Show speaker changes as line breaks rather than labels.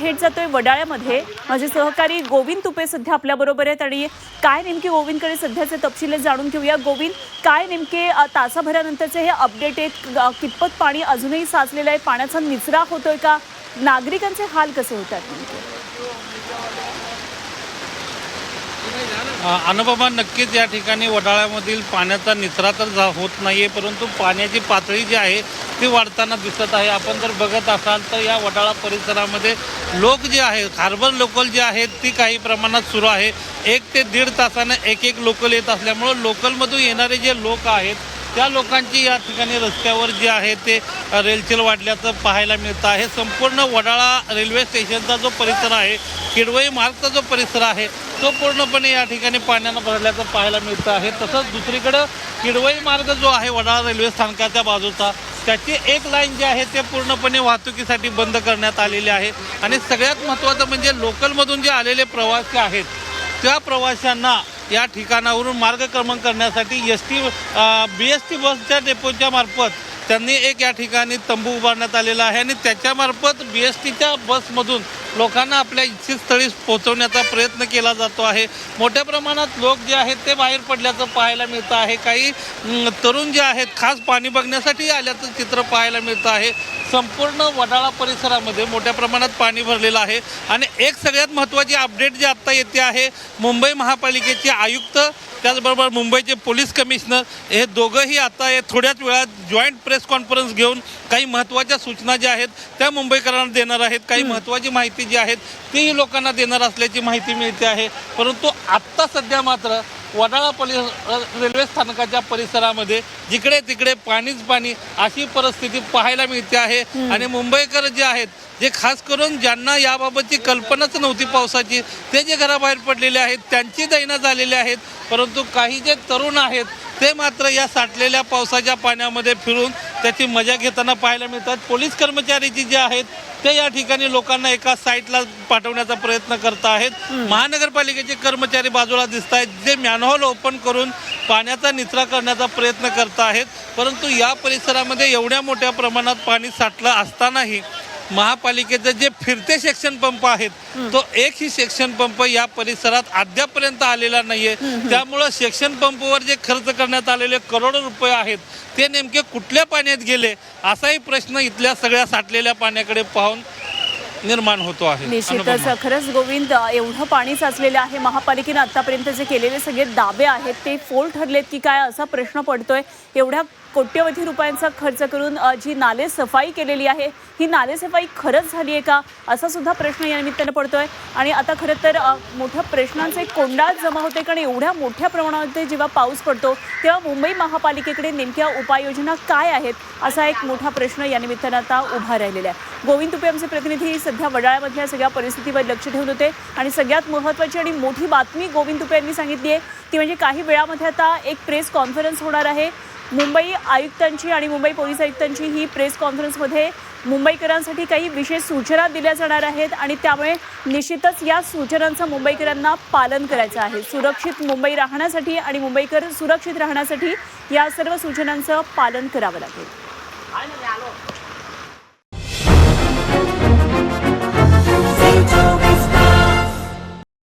थेट जातोय वडाळ्यामध्ये. माझे सहकारी गोविंद तुपे सध्या आपल्याबरोबर आहेत आणि काय नेमके गोविंदकडे सध्याचे तपशील जाणून घेऊया. गोविंद काय नेमके तासाभरानंतरचे हे अपडेट आहेत? कितपत पाणी अजूनही साचलेलं आहे? पाण्याचा निचरा होतोय का? नागरिकांचे हाल कसे होतात नेमके?
अनुपमा नक्कीच या ठिकाणी वडाळ्यामधील पाण्याचा निचरा तर जा होत आहे परंतु पाण्याची पातळी जी आहे ती वाढताना दिसत आहे. आपण जर बघत असाल तर या वडाळा परिसरामध्ये लोक जे आहेत हार्बर लोकल जे आहेत ती काही प्रमाणात सुरू आहे. एक ते दीड तासानं एक एक लोकल येत असल्यामुळं लोकलमधून येणारे जे लोक आहेत त्या लोकांची या ठिकाणी रस्त्यावर जे आहे ते रेलचेल वाढल्याचं पाहायला मिळतं आहे. संपूर्ण वडाळा रेल्वे स्टेशनचा जो परिसर आहे किडवई मार्गचा जो परिसर आहे तो पूर्णपणे या ठिकाणी पाण्यानं भरल्याचं पाहायला मिळतं आहे. तसंच दुसरीकडं किडवई मार्ग जो आहे वडाळा रेल्वे स्थानकाच्या बाजूचा त्याची एक लाईन जी आहे ते पूर्णपणे वाहतुकीसाठी बंद करण्यात आलेली आहे. आणि सगळ्यात महत्त्वाचं म्हणजे लोकलमधून जे आलेले प्रवासी आहेत त्या प्रवाशांना या ठिकाणावरून मार्गक्रमण करण्यासाठी S T B S T बसच्या डेपोच्या मार्फत त्यांनी एक या ठिकाणी तंबू उभारण्यात आलेला आहे. आणि त्याच्यामार्फत बी एस टीच्या बसमधून लोकांना आपल्या इच्छित स्थळी पोहोचवण्याचा प्रयत्न केला जातो आहे. मोठ्या प्रमाणात लोक जे आहेत ते बाहेर पडल्याचं पाहायला मिळतं आहे. काही तरुण जे आहेत खास पाणी बघण्यासाठी आल्याचं चित्र पाहायला मिळतं आहे. संपूर्ण वडाळा परिसरामध्ये मोठ्या प्रमाणात पाणी भरलेलं आहे. आणि एक सगळ्यात महत्त्वाची अपडेट जी आत्ता येते आहे मुंबई महापालिकेचे आयुक्त त्याचबरोबर मुंबईचे पोलीस कमिशनर हे दोघंही आता हे थोड्याच वेळात जॉईंट प्रेस कॉन्फरन्स घेऊन काही महत्त्वाच्या सूचना ज्या आहेत त्या मुंबईकरांना देणार आहेत. काही महत्त्वाची माहिती जी आहेत तीही लोकांना देणार असल्याची माहिती मिळते आहे. परंतु आत्ता सध्या मात्र वडाळा परि रेल्वे स्थानकाच्या परिसरामध्ये जिकडे तिकडे पाणीच पाणी अशी परिस्थिती पाहायला मिळते आहे. आणि मुंबईकर जे आहेत जे खास करून ज्यांना याबाबतची कल्पनाच नव्हती पावसाची ते जे घराबाहेर पडलेले आहेत त्यांची दैना झालेली आहेत परंतु काही जे तरुण आहेत ते मात्र या साठलेल्या पावसाच्या पाण्यामध्ये फिरून त्याची मजा घेताना पाहायला मिळतात. पोलीस कर्मचारी जी जे आहेत ते या ठिकाणी लोकांना एका साईटला पाठवण्याचा प्रयत्न करत आहेत. महानगरपालिकेचे कर्मचारी बाजूला दिसत आहेत जे मॅनहोल ओपन करून पाण्याचा निचरा करण्याचा प्रयत्न करत आहेत परंतु या परिसरामध्ये एवढ्या मोठ्या प्रमाणात पाणी साठलं असतानाही महापालिकेचे जे फिरते सेक्शन पंप आहेत तो एकही सेक्शन पंप या परिसरात अद्यापर्यंत आलेला नाहीये. त्यामुळं सेक्शन पंपवर जे खर्च करण्यात आलेले करोडो रुपये आहेत ते नेमके कुठल्या पाण्यात गेले असाही प्रश्न इथल्या सगळ्या साठलेल्या पाण्याकडे पाहून निर्माण होतो आहे.
निश्चितच. खरंच गोविंद एवढं पाणी साचलेलं आहे महापालिकेनं आतापर्यंत जे केलेले सगळे दाबे आहेत ते फोल ठरलेत की काय असा प्रश्न पडतोय. एवढ्या कोट्यवधी रुपयांचा खर्च करून जी नाले सफाई केलेली आहे ही नाले सफाई खरंच झाली आहे का? असा सुद्धा प्रश्न या निमित्तानं पडतोय. आणि आता खरं तर अ, मोठ्या प्रश्नांचे कोंडाच जमा होते कारण एवढ्या मोठ्या प्रमाणामध्ये जेव्हा पाऊस पडतो तेव्हा मुंबई महापालिकेकडे नेमक्या उपाययोजना काय आहेत असा एक मोठा प्रश्न या निमित्तानं आता उभा राहिलेला आहे. गोविंद तुपे आमचे प्रतिनिधी सध्या वडाळ्यामधल्या सगळ्या परिस्थितीवर लक्ष ठेवून होते. आणि सगळ्यात महत्त्वाची आणि मोठी बातमी गोविंद तुपे यांनी सांगितली आहे ती म्हणजे काही वेळामध्ये आता एक प्रेस कॉन्फरन्स होणार आहे. मुंबई आयुक्तांची आणि मुंबई पोलीस आयुक्तांची ही प्रेस कॉन्फरन्समध्ये मुंबईकरांसाठी काही विशेष सूचना दिल्या जाणार आहेत आणि त्यामुळे निश्चितच या सूचनांचं मुंबईकरांना पालन करायचं आहे. सुरक्षित मुंबई राहण्यासाठी आणि मुंबईकर सुरक्षित राहण्यासाठी या सर्व सूचनांचं पालन करावं लागेल.